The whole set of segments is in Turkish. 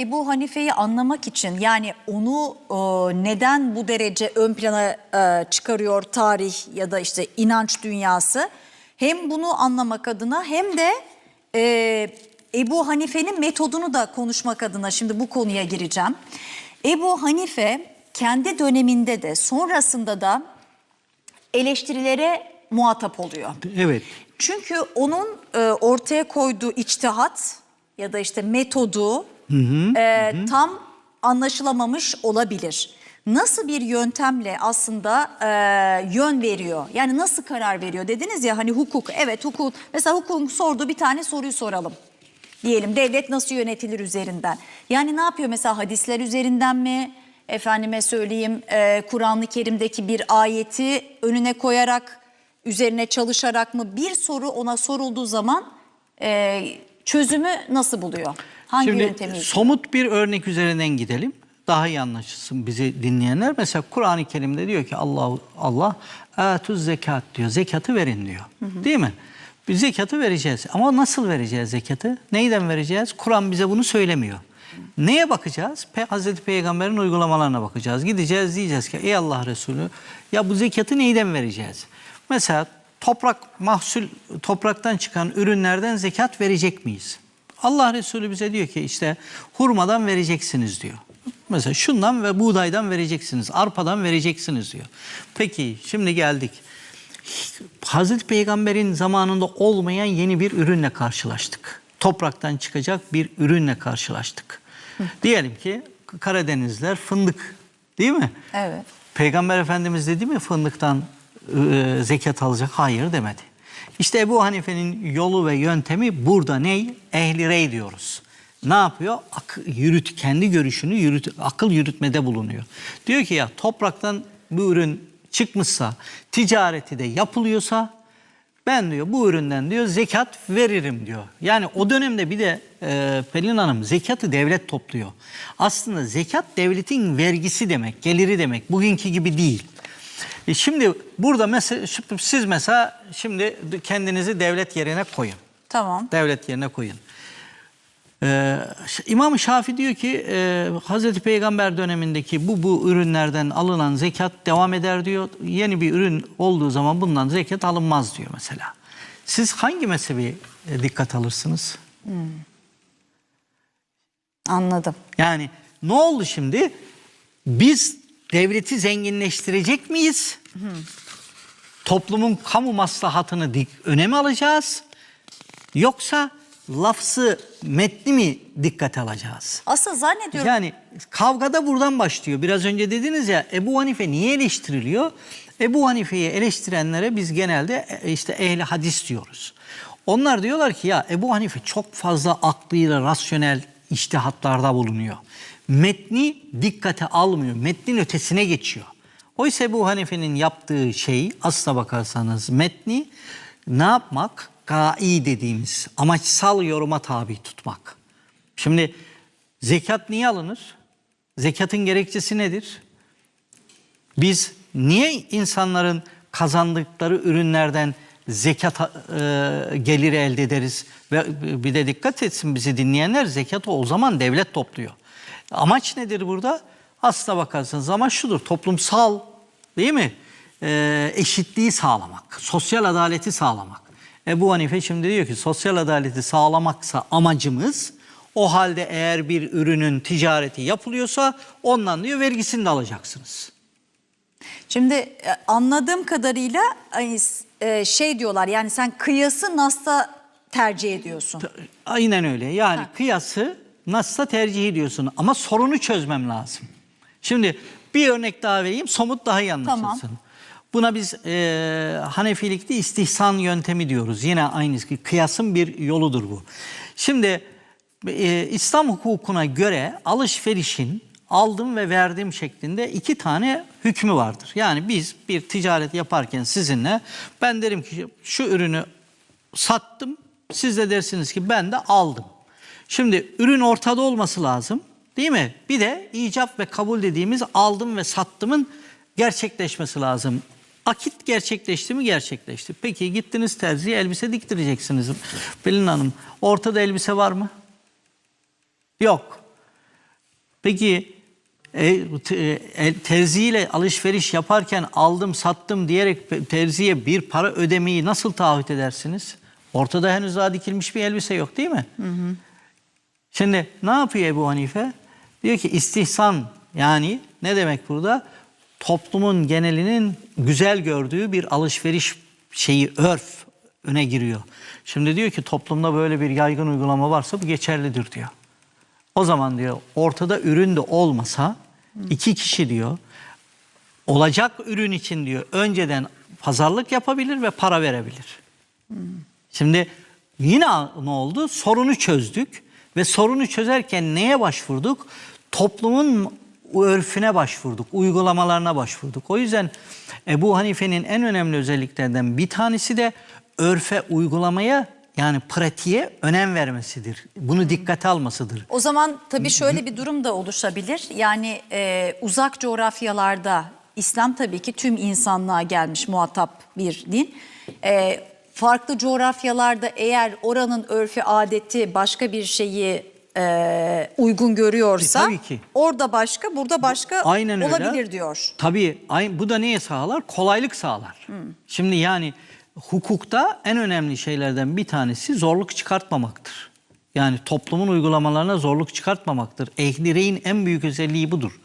Ebu Hanife'yi anlamak için yani onu e, neden bu derece ön plana e, çıkarıyor tarih ya da işte inanç dünyası hem bunu anlamak adına hem de e, Ebu Hanife'nin metodunu da konuşmak adına şimdi bu konuya gireceğim. Ebu Hanife kendi döneminde de sonrasında da eleştirilere muhatap oluyor. Evet. Çünkü onun e, ortaya koyduğu içtihat ya da işte metodu e, tam anlaşılamamış olabilir. Nasıl bir yöntemle aslında e, yön veriyor? Yani nasıl karar veriyor dediniz ya hani hukuk. Evet hukuk. Mesela hukukun sorduğu bir tane soruyu soralım. Diyelim devlet nasıl yönetilir üzerinden. Yani ne yapıyor mesela hadisler üzerinden mi? Efendime söyleyeyim e, Kur'an-ı Kerim'deki bir ayeti önüne koyarak üzerine çalışarak mı bir soru ona sorulduğu zaman e, çözümü nasıl buluyor? Hangi Şimdi yöntemi? somut bir örnek üzerinden gidelim. Daha iyi anlaşılsın bizi dinleyenler. Mesela Kur'an-ı Kerim'de diyor ki Allah Allah atuz zekat diyor. Zekatı verin diyor. Değil mi? Biz zekatı vereceğiz. Ama nasıl vereceğiz zekatı? Neyden vereceğiz? Kur'an bize bunu söylemiyor. Neye bakacağız? Pe Hazreti Peygamber'in uygulamalarına bakacağız. Gideceğiz diyeceğiz ki ey Allah Resulü ya bu zekatı neyden vereceğiz? Mesela toprak mahsul topraktan çıkan ürünlerden zekat verecek miyiz? Allah Resulü bize diyor ki işte hurmadan vereceksiniz diyor. Mesela şundan ve buğdaydan vereceksiniz, arpadan vereceksiniz diyor. Peki şimdi geldik. Hazreti Peygamber'in zamanında olmayan yeni bir ürünle karşılaştık. Topraktan çıkacak bir ürünle karşılaştık. Diyelim ki Karadenizler fındık değil mi? Evet. Peygamber Efendimiz dedi mi fındıktan e, zekat alacak? Hayır demedi. İşte Ebu Hanife'nin yolu ve yöntemi burada ney? Ehli rey diyoruz. Ne yapıyor? Ak, yürüt, kendi görüşünü yürüt, akıl yürütmede bulunuyor. Diyor ki ya topraktan bu ürün çıkmışsa, ticareti de yapılıyorsa ben diyor bu üründen diyor zekat veririm diyor. Yani o dönemde bir de e, Pelin Hanım zekatı devlet topluyor. Aslında zekat devletin vergisi demek, geliri demek. Bugünkü gibi değil. E şimdi burada mesela siz mesela şimdi kendinizi devlet yerine koyun. Tamam. Devlet yerine koyun. Ee, İmam Şafi diyor ki e, Hazreti Peygamber dönemindeki bu bu ürünlerden alınan zekat devam eder diyor. Yeni bir ürün olduğu zaman bundan zekat alınmaz diyor mesela. Siz hangi mezhebi e, dikkat alırsınız? Anladım. Yani ne oldu şimdi? Biz devleti zenginleştirecek miyiz? Toplumun kamu maslahatını dik- öne mi alacağız? Yoksa lafzı metni mi dikkate alacağız? Aslında zannediyorum Yani kavgada buradan başlıyor. Biraz önce dediniz ya Ebu Hanife niye eleştiriliyor? Ebu Hanife'yi eleştirenlere biz genelde e, işte ehli hadis diyoruz. Onlar diyorlar ki ya Ebu Hanife çok fazla aklıyla rasyonel iştihatlarda bulunuyor. Metni dikkate almıyor. Metnin ötesine geçiyor. Oysa Ebu Hanife'nin yaptığı şey aslına bakarsanız metni ne yapmak? Gai dediğimiz amaçsal yoruma tabi tutmak. Şimdi zekat niye alınır? Zekatın gerekçesi nedir? Biz niye insanların kazandıkları ürünlerden zekat e, geliri elde ederiz? Ve bir de dikkat etsin bizi dinleyenler zekatı o zaman devlet topluyor. Amaç nedir burada? Aslına bakarsanız amaç şudur toplumsal değil mi? E, eşitliği sağlamak, sosyal adaleti sağlamak. Ebu Hanife şimdi diyor ki sosyal adaleti sağlamaksa amacımız o halde eğer bir ürünün ticareti yapılıyorsa ondan diyor vergisini de alacaksınız. Şimdi e, anladığım kadarıyla e, şey diyorlar yani sen kıyası Nas'ta tercih ediyorsun. Aynen öyle. Yani Ha. kıyası nasılsa tercih ediyorsun ama sorunu çözmem lazım. Şimdi bir örnek daha vereyim somut daha iyi anlaşılsın. Tamam. Buna biz e, Hanefilikte istihsan yöntemi diyoruz. Yine aynı kıyasın bir yoludur bu. Şimdi e, İslam hukukuna göre alışverişin aldım ve verdim şeklinde iki tane hükmü vardır. Yani biz bir ticaret yaparken sizinle ben derim ki şu ürünü sattım. Siz de dersiniz ki ben de aldım. Şimdi ürün ortada olması lazım. Değil mi? Bir de icap ve kabul dediğimiz aldım ve sattımın gerçekleşmesi lazım. Akit gerçekleşti mi? Gerçekleşti. Peki gittiniz terziye elbise diktireceksiniz. Pelin Hanım ortada elbise var mı? Yok. Peki e, e, terziyle alışveriş yaparken aldım sattım diyerek terziye bir para ödemeyi nasıl taahhüt edersiniz? Ortada henüz daha dikilmiş bir elbise yok değil mi? Şimdi ne yapıyor Ebu Hanife? Diyor ki istihsan yani ne demek burada? Toplumun genelinin güzel gördüğü bir alışveriş şeyi örf öne giriyor. Şimdi diyor ki toplumda böyle bir yaygın uygulama varsa bu geçerlidir diyor. O zaman diyor ortada ürün de olmasa iki kişi diyor olacak ürün için diyor önceden pazarlık yapabilir ve para verebilir. Şimdi yine ne oldu? Sorunu çözdük ve sorunu çözerken neye başvurduk? Toplumun örfüne başvurduk, uygulamalarına başvurduk. O yüzden Ebu Hanife'nin en önemli özelliklerinden bir tanesi de örfe, uygulamaya yani pratiğe önem vermesidir. Bunu dikkate almasıdır. O zaman tabii şöyle bir durum da oluşabilir. Yani e, uzak coğrafyalarda İslam tabii ki tüm insanlığa gelmiş muhatap bir din. E, farklı coğrafyalarda eğer oranın örfü adeti başka bir şeyi e, uygun görüyorsa E, tabii ki. orada başka burada başka Aynen öyle. olabilir diyor. Tabii ay- bu da neye sağlar? Kolaylık sağlar. Şimdi yani hukukta en önemli şeylerden bir tanesi zorluk çıkartmamaktır. Yani toplumun uygulamalarına zorluk çıkartmamaktır. Ehli reyin en büyük özelliği budur.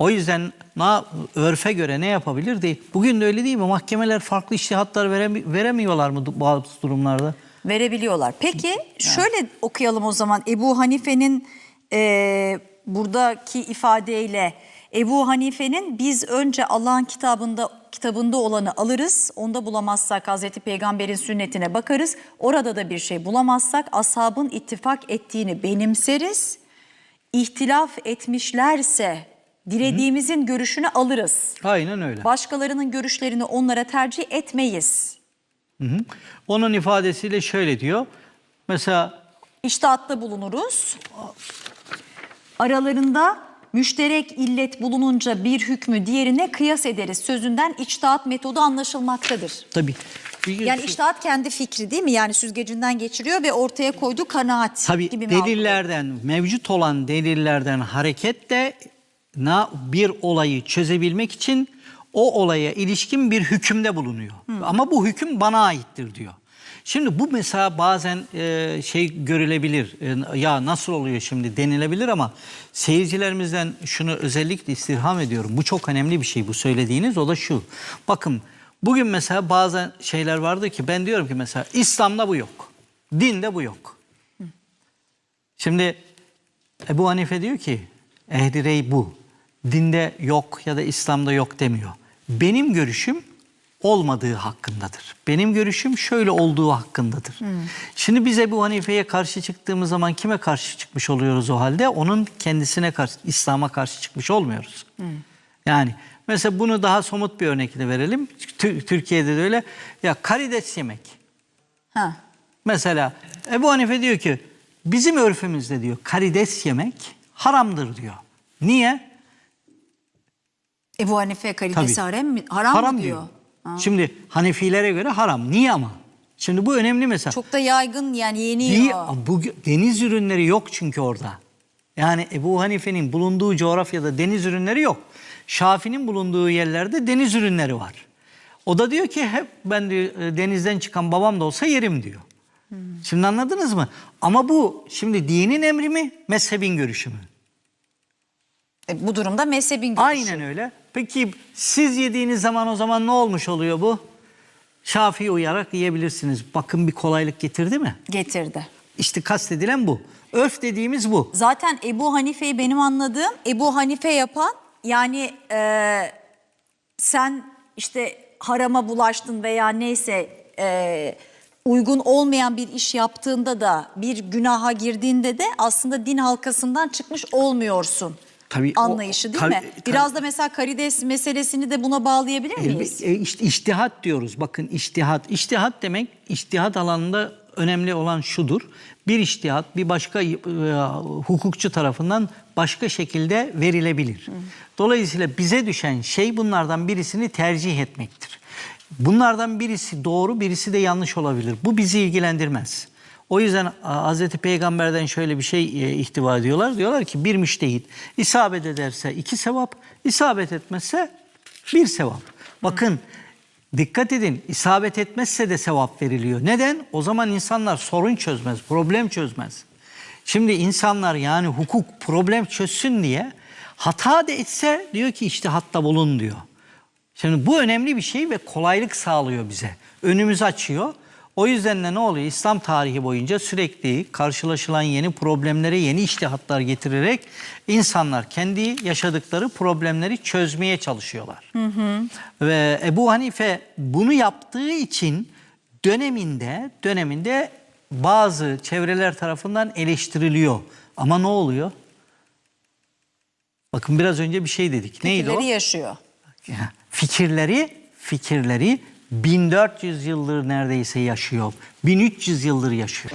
O yüzden na, örfe göre ne yapabilir değil. Bugün de öyle değil mi? Mahkemeler farklı iştihatlar veremi- veremiyorlar mı bazı durumlarda? Verebiliyorlar. Peki şöyle okuyalım o zaman Ebu Hanife'nin e, buradaki ifadeyle Ebu Hanife'nin biz önce Allah'ın kitabında kitabında olanı alırız. Onda bulamazsak Hazreti Peygamber'in sünnetine bakarız. Orada da bir şey bulamazsak ashabın ittifak ettiğini benimseriz. İhtilaf etmişlerse dilediğimizin görüşünü alırız. Aynen öyle. Başkalarının görüşlerini onlara tercih etmeyiz. Hı hı. Onun ifadesiyle şöyle diyor. Mesela İştahatta bulunuruz. Aralarında müşterek illet bulununca bir hükmü diğerine kıyas ederiz. Sözünden içtihat metodu anlaşılmaktadır. tabii. Yani içtihat kendi fikri değil mi? Yani süzgecinden geçiriyor ve ortaya koyduğu kanaat Tabii gibi mi delillerden, mevcut olan delillerden hareketle na bir olayı çözebilmek için o olaya ilişkin bir hükümde bulunuyor. Ama bu hüküm bana aittir diyor. Şimdi bu mesela bazen e, şey görülebilir. E, ya nasıl oluyor şimdi denilebilir ama seyircilerimizden şunu özellikle istirham ediyorum. Bu çok önemli bir şey bu söylediğiniz. O da şu. Bakın bugün mesela bazen şeyler vardı ki ben diyorum ki mesela İslam'da bu yok. Dinde bu yok. Şimdi Ebu Hanife diyor ki ehli rey bu. Dinde yok ya da İslam'da yok demiyor. Benim görüşüm olmadığı hakkındadır. Benim görüşüm şöyle olduğu hakkındadır. Şimdi biz Ebu Hanife'ye karşı çıktığımız zaman kime karşı çıkmış oluyoruz o halde? Onun kendisine karşı, İslam'a karşı çıkmış olmuyoruz. Yani mesela bunu daha somut bir örnekle verelim. Tü- Türkiye'de de öyle. Ya karides yemek. Ha. Mesela Ebu Hanife diyor ki bizim örfümüzde diyor karides yemek haramdır diyor. Niye? Ebu Hanife karidesi Tabii. haram, haram, haram mı diyor. diyor? Şimdi Hanefilere göre haram. Niye ama? Şimdi bu önemli mesela. Çok da yaygın yani yeniyor. Niye? Bu deniz ürünleri yok çünkü orada. Yani Ebu Hanife'nin bulunduğu coğrafyada deniz ürünleri yok. Şafi'nin bulunduğu yerlerde deniz ürünleri var. O da diyor ki hep ben diyor, e, denizden çıkan babam da olsa yerim diyor. Şimdi anladınız mı? Ama bu şimdi dinin emri mi, mezhebin görüşü mü? E, bu durumda mezhebin görüşü. Aynen öyle. Peki siz yediğiniz zaman o zaman ne olmuş oluyor bu? Şafii uyarak yiyebilirsiniz. Bakın bir kolaylık getirdi mi? getirdi. İşte kastedilen bu. Öf dediğimiz bu. Zaten Ebu Hanife'yi benim anladığım Ebu Hanife yapan yani e, sen işte harama bulaştın veya neyse e, uygun olmayan bir iş yaptığında da bir günaha girdiğinde de aslında din halkasından çıkmış olmuyorsun. Tabii o- anlayışı değil tabii- mi? Biraz da mesela karides meselesini de buna bağlayabilir miyiz? E, işte iştihat diyoruz. Bakın iştihat. İştihat demek iştihat alanında önemli olan şudur. Bir iştihat bir başka e, hukukçu tarafından başka şekilde verilebilir. Dolayısıyla bize düşen şey bunlardan birisini tercih etmektir. Bunlardan birisi doğru, birisi de yanlış olabilir. Bu bizi ilgilendirmez. O yüzden Hz. Peygamber'den şöyle bir şey e, ihtiva ediyorlar. Diyorlar ki bir müştehit isabet ederse iki sevap, isabet etmezse bir sevap. Bakın dikkat edin isabet etmezse de sevap veriliyor. Neden? O zaman insanlar sorun çözmez, problem çözmez. Şimdi insanlar yani hukuk problem çözsün diye hata da etse diyor ki işte hatta bulun diyor. Şimdi bu önemli bir şey ve kolaylık sağlıyor bize. Önümüzü açıyor. O yüzden de ne oluyor? İslam tarihi boyunca sürekli karşılaşılan yeni problemlere yeni iştihatlar getirerek insanlar kendi yaşadıkları problemleri çözmeye çalışıyorlar. Ve Ebu Hanife bunu yaptığı için döneminde döneminde bazı çevreler tarafından eleştiriliyor. Ama ne oluyor? Bakın biraz önce bir şey dedik. Neydi o? Fikirleri yaşıyor. Ya, fikirleri fikirleri 1400 yıldır neredeyse yaşıyor. 1300 yıldır yaşıyor.